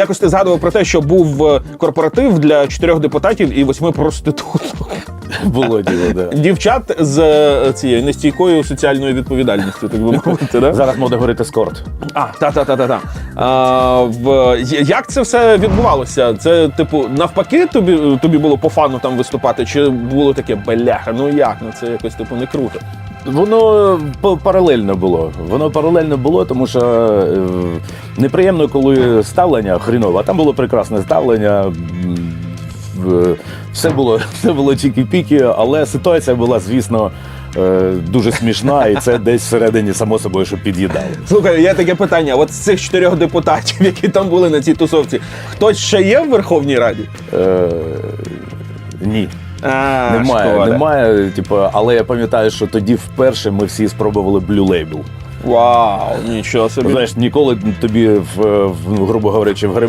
Якось ти згадував про те, що був е, корпоратив для чотирьох депутатів і восьми проституток. Було діло, да. Дівчат з е, цією нестійкою соціальною відповідальністю, так би мовити. Да? Зараз можна говорити скорт. А, та та та та та. А, в як це все відбувалося? Це типу навпаки, тобі тобі було по фану там виступати? Чи було таке бляха? Ну як? Ну це якось типу не круто. Воно паралельно було. Воно паралельно було, тому що е, неприємно, коли ставлення хрінове, а там було прекрасне ставлення. Все було, все було тільки-піки, але ситуація була, звісно, е, дуже смішна, і це десь всередині само собою, що під'їдало. Слухай, є таке питання: от з цих чотирьох депутатів, які там були на цій тусовці, хтось ще є в Верховній Раді? Е, ні. А, Немає, шкода. немає. Типу, але я пам'ятаю, що тоді вперше ми всі спробували Blue Label. Вау, нічого собі. Знаєш, ніколи тобі в, в грубо говорячи, в гримі